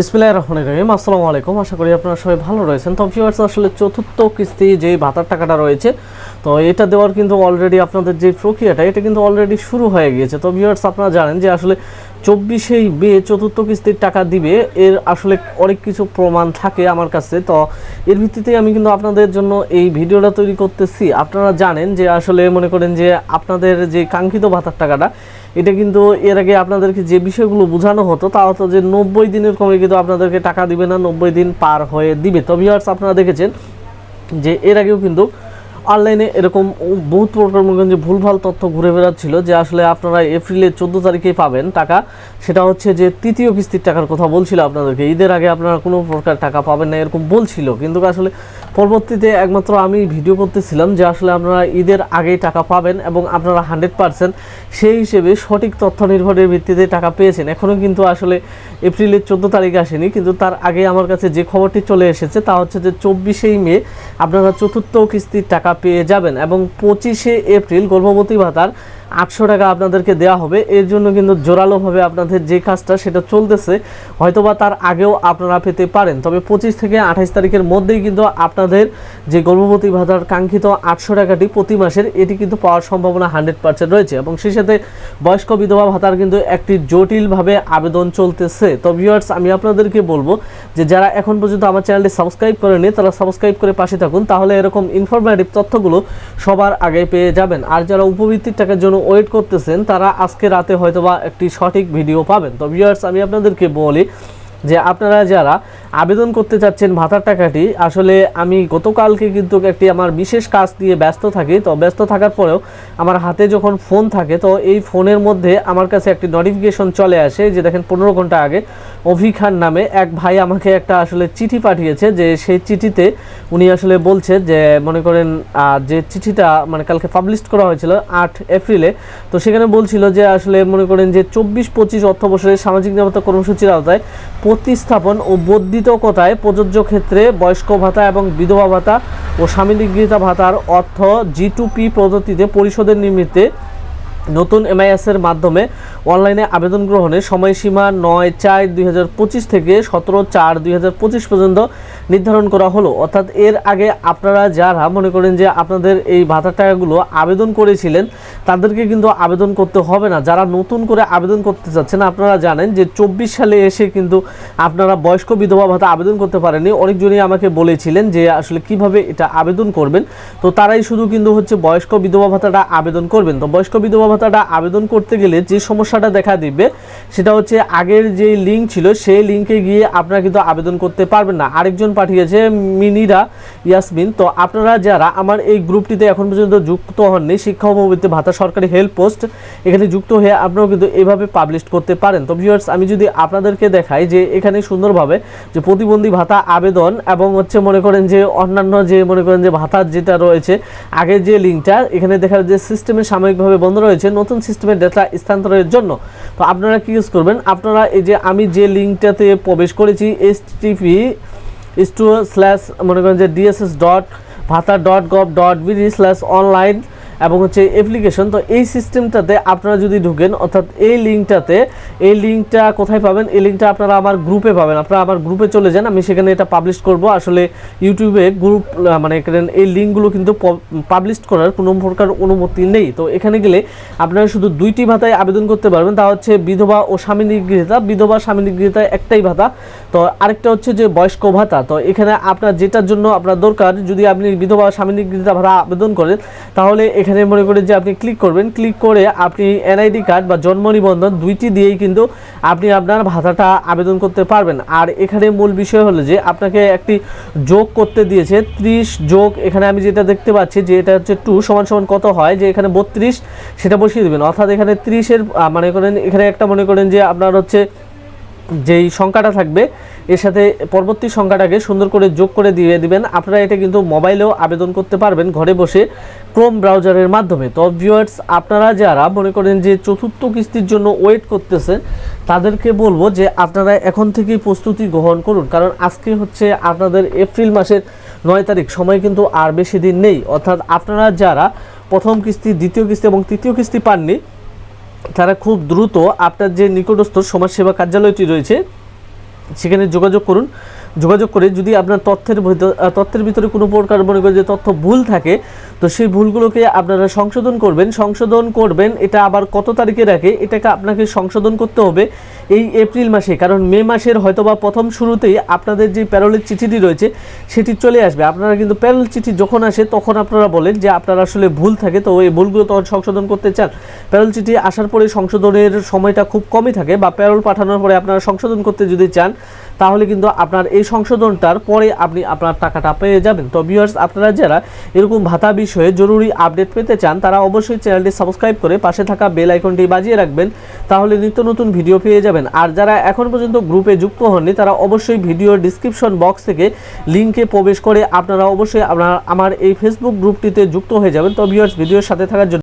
বিসমিল্লাহির রহমানির রহিম। আসসালামু আলাইকুম। আশা করি আপনারা সবাই ভালো রয়েছেন। তো ভিউয়ার্স আসলে চতুর্থ কিস্তি যে ভাতার টাকাটা রয়েছে, তো এটা দেওয়ার কিন্তু অলরেডি আপনাদের যে প্রক্রিয়াটা, এটা কিন্তু অলরেডি শুরু হয়ে গিয়েছে। তো ভিউয়ার্স আপনারা জানেন যে আসলে চব্বিশেই বে চতুর্থ কিস্তির টাকা দিবে। এর আসলে অনেক কিছু প্রমাণ থাকে আমার কাছে। তো এর ভিত্তিতে আমি কিন্তু আপনাদের জন্য এই ভিডিওটা তৈরি করতেছি। আপনারা জানেন যে আসলে মনে করেন যে আপনাদের যে কাঙ্ক্ষিত ভাতার টাকাটা, এটা কিন্তু এর আগে আপনাদেরকে যে বিষয়গুলো বোঝানো হতো, তা হতো যে নব্বই দিনের কমে কিন্তু আপনাদেরকে টাকা দিবে না, নব্বই দিন পার হয়ে দিবে। তো ভিউয়ার্স আপনারা দেখেছেন যে এর আগেও কিন্তু অনলাইনে এরকম বহুত প্রকার যে ভুলভাল তথ্য ঘুরে বেড়াচ্ছিল যে আসলে আপনারা এপ্রিলের চোদ্দ তারিখেই পাবেন টাকা। সেটা হচ্ছে যে তৃতীয় কিস্তির টাকার কথা বলছিল আপনাদেরকে। ঈদের আগে আপনারা কোনো প্রকার টাকা পাবেন না এরকম বলছিল। কিন্তু আসলে পরবর্তীতে একমাত্র আমি ভিডিও করতেছিলাম যে আসলে আপনারা ঈদের আগেই টাকা পাবেন এবং আপনারা হান্ড্রেড পার্সেন্ট সেই হিসেবে সঠিক তথ্য নির্ভরের ভিত্তিতে টাকা পেয়েছেন। এখনও কিন্তু আসলে এপ্রিলের চোদ্দ তারিখ আসেনি। কিন্তু তার আগে আমার কাছে যে খবরটি চলে এসেছে তা হচ্ছে যে চব্বিশেই মে আপনারা চতুর্থ কিস্তির টাকা পেয়ে যাবেন এবং পঁচিশে এপ্রিল গর্ভবতী ভাতার আটশো টাকা আপনাদেরকে দেওয়া হবে। এর জন্য কিন্তু জোরালোভাবে আপনাদের যে কাজটা সেটা চলতেছে, হয়তোবা তার আগেও আপনারা পেতে পারেন। তবে পঁচিশ থেকে আঠাইশ তারিখের মধ্যেই কিন্তু আপনাদের যে গর্ভবতী ভাতার কাঙ্ক্ষিত আটশো টাকাটি প্রতি মাসের, এটি কিন্তু পাওয়ার সম্ভাবনা হান্ড্রেড পার্সেন্ট রয়েছে এবং সেই সাথে বয়স্ক বিধবা ভাতার কিন্তু একটি জটিলভাবে আবেদন চলতেছে। তো ভিউয়ার্স আমি আপনাদেরকে বলব যে যারা এখন পর্যন্ত আমার চ্যানেলটি সাবস্ক্রাইব করেনি তারা সাবস্ক্রাইব করে পাশে থাকুন, তাহলে এরকম ইনফরমেটিভ তথ্যগুলো সবার আগে পেয়ে যাবেন। আর যারা উপবৃত্তির টাকার জন্য ওয়েট করতেছেন, তারা আজকে রাতে হয়তোবা একটি সঠিক ভিডিও পাবেন। তো ভিউয়ার্স আমি আপনাদেরকে বলি যে আপনারা যারা আবেদন করতে চাচ্ছেন ভাতার টাকাটি, আসলে আমি গতকালকে কিন্তু একটি আমার বিশেষ কাজ দিয়ে ব্যস্ত থাকি, তো ব্যস্ত থাকার পরেও আমার হাতে যখন ফোন থাকে, তো এই ফোনের মধ্যে আমার কাছে একটি নোটিফিকেশন চলে আসে যে দেখেন পনেরো ঘণ্টা আগে অভি খান নামে এক ভাই আমাকে একটা আসলে চিঠি পাঠিয়েছে যে সেই চিঠিতে উনি আসলে বলছে যে, মনে করেন যে চিঠিটা মানে কালকে পাবলিশ করা হয়েছিল আট এপ্রিলে, তো সেখানে বলছিল যে আসলে মনে করেন যে চব্বিশ পঁচিশ অর্থ বছরের সামাজিক নিরাপত্তা কর্মসূচির আওতায় প্রতিস্থাপন ও বর্ধিতকতায় প্রযোজ্য ক্ষেত্রে বয়স্ক ভাতা এবং বিধবা ভাতা ও স্বামীনিগৃহীতা ভাতার অর্থ জি টু পি পদ্ধতিতে পরিশোধের নিমিত্তে নতুন এমআইএসের মাধ্যমে অনলাইনে আবেদন গ্রহণের সময়সীমা নয় চার দুই থেকে সতেরো চার দুই পর্যন্ত নির্ধারণ করা হলো। অর্থাৎ এর আগে আপনারা যারা মনে করেন যে আপনাদের এই ভাতার টাকাগুলো আবেদন করেছিলেন, তাদেরকে কিন্তু আবেদন করতে হবে না। যারা নতুন করে আবেদন করতে চাচ্ছেন, আপনারা জানেন যে চব্বিশ সালে এসে কিন্তু আপনারা বয়স্ক বিধবা ভাতা আবেদন করতে পারেনি অনেকজনই আমাকে বলেছিলেন যে আসলে কীভাবে এটা আবেদন করবেন। তো তারাই শুধু কিন্তু হচ্ছে বয়স্ক বিধবা ভাতাটা আবেদন করবেন। তো বয়স্ক বিধবা ভাতাটা আবেদন করতে গেলে যে সমস্যাটা দেখা দিবে, সেটা হচ্ছে আগের যে লিঙ্ক ছিল, সেই লিঙ্কে গিয়ে আপনারা কিন্তু আবেদন করতে পারবেন না। আরেকজন পাঠিয়েছে মিনিরা ইয়াসমিন। তো আপনারা যারা আমার এই গ্রুপটিতে এখন পর্যন্ত যুক্ত হননি, শিক্ষা ও ভাতা সরকারি হেল্প পোস্ট এখানে যুক্ত হয়ে আপনারাও কিন্তু এভাবে পাবলিশ করতে পারেন। তো ভিউয়ার্স আমি যদি আপনাদেরকে দেখাই যে এখানে সুন্দরভাবে যে প্রতিবন্ধী ভাতা আবেদন এবং হচ্ছে মনে করেন যে অন্যান্য যে মনে করেন যে ভাতার যেটা রয়েছে আগের যে লিঙ্কটা, এখানে দেখা যে সিস্টেমে সাময়িকভাবে বন্ধ রয়েছে, নতুন সিস্টেমের ডেটা স্থানান্তরের জন্য। তো আপনারা কি ইউজ করবেন? আপনারা এই যে আমি যে লিঙ্কটাতে প্রবেশ করেছি S TP is two slash মনে করেন যে DSS dot bhata dot gov dot BD slash online এবং হচ্ছে অ্যাপ্লিকেশন তো এই সিস্টেমটাতে আপনারা যদি ঢুকেন, অর্থাৎ এই লিঙ্কটাতে এই লিঙ্কটা কোথায় পাবেন? এই লিঙ্কটা আপনারা আমার গ্রুপে পাবেন। আপনারা আমার গ্রুপে চলে যান, আমি সেখানে এটা পাবলিশ করব। আসলে ইউটিউবে গ্রুপ মানে এই লিঙ্কগুলো কিন্তু পাবলিশ করার কোনো প্রকার অনুমতি নেই। তো এখানে গেলে আপনারা শুধু দুইটি ভাতায় আবেদন করতে পারবেন। তা হচ্ছে বিধবা ও স্বামী নিগৃহীতা। বিধবা স্বামী নিগৃহীতা একটাই ভাতা। তো আরেকটা হচ্ছে যে বয়স্ক ভাতা। তো এখানে আপনার যেটার জন্য আপনার দরকার, যদি আপনি বিধবা স্বামী নিগৃহীতা ভাতা আবেদন করেন, তাহলে এখানে মনে করেন যে আপনি ক্লিক করবেন। ক্লিক করে আপনি এনআইডি কার্ড বা জন্ম নিবন্ধন দুইটি দিয়েই কিন্তু আপনি আপনার ভাতাটা আবেদন করতে পারবেন। আর এখানে মূল বিষয় হলো যে আপনাকে একটি যোগ করতে দিয়েছে, ত্রিশ যোগ। এখানে আমি যেটা দেখতে পাচ্ছি যে এটা হচ্ছে টু সমান সমান কত হয়? যে এখানে বত্রিশ, সেটা বসিয়ে দেবেন। অর্থাৎ এখানে ত্রিশের মনে করেন এখানে একটা মনে করেন যে আপনার হচ্ছে যেই সংখ্যাটা থাকবে, এর সাথে পরবর্তী সংখ্যাটাকে সুন্দর করে যোগ করে দিয়ে দিবেন। আপনারা এটা কিন্তু মোবাইলেও আবেদন করতে পারবেন ঘরে বসে ক্রোম ব্রাউজারের মাধ্যমে। তো ভিউয়ার্স আপনারা যারা মনে করেন যে চতুর্থ কিস্তির জন্য ওয়েট করতেছেন, তাদেরকে বলব যে আপনারা এখন থেকেই প্রস্তুতি গ্রহণ করুন। কারণ আজকে হচ্ছে আপনাদের এপ্রিল মাসের নয় তারিখ, সময় কিন্তু আর বেশি দিন নেই। অর্থাৎ আপনারা যারা প্রথম কিস্তি, দ্বিতীয় কিস্তি এবং তৃতীয় কিস্তি পাননি তারা খুব দ্রুত আপনার যে নিকটস্থ সমাজসেবা কার্যালয়টি রয়েছে সেখানে যোগাযোগ করুন। যোগাযোগ করে যদি আপনার তথ্যের ভিতর তথ্যের ভিতরে কোনো প্রকার মনে করেন যে তথ্য ভুল থাকে, তো সেই ভুলগুলোকে আপনারা সংশোধন করবেন। সংশোধন করবেন, এটা আবার কত তারিখে রাখে এটাকে আপনাকে সংশোধন করতে হবে এই এপ্রিল মাসে, কারণ মে মাসের হয়তোবা প্রথম শুরুতেই আপনাদের যে প্যারোলের চিঠিটি রয়েছে, সেটি চলে আসবে। আপনারা কিন্তু প্যারোল চিঠি যখন আসে, তখন আপনারা বলেন যে আপনারা আসলে ভুল থাকে, তো এই ভুলগুলো তখন সংশোধন করতে চান। প্যারোল চিঠি আসার পরে সংশোধনের সময়টা খুব কমই থাকে বা প্যারোল পাঠানোর পরে আপনারা সংশোধন করতে যদি চান, তাহলে কিন্তু আপনার এই সংশোধনটার পরে আপনি আপনার টাকাটা পেয়ে যাবেন। তো ভিউয়ার্স আপনারা যারা এরকম ভাতা বিষয়ে জরুরি আপডেট পেতে চান, তারা অবশ্যই চ্যানেলটি সাবস্ক্রাইব করে পাশে থাকা বেল আইকনটি বাজিয়ে রাখবেন, তাহলে নিত্য নতুন ভিডিও পেয়ে যাবেন। আর যারা এখন পর্যন্ত গ্রুপে যুক্ত হননি, তারা অবশ্যই ভিডিও ডিসক্রিপশন বক্স থেকে লিঙ্কে প্রবেশ করে আপনারা অবশ্যই আপনার, আমার এই ফেসবুক গ্রুপটিতে যুক্ত হয়ে যাবেন। তো ভিউয়ার্স ভিডিওর সাথে থাকার জন্য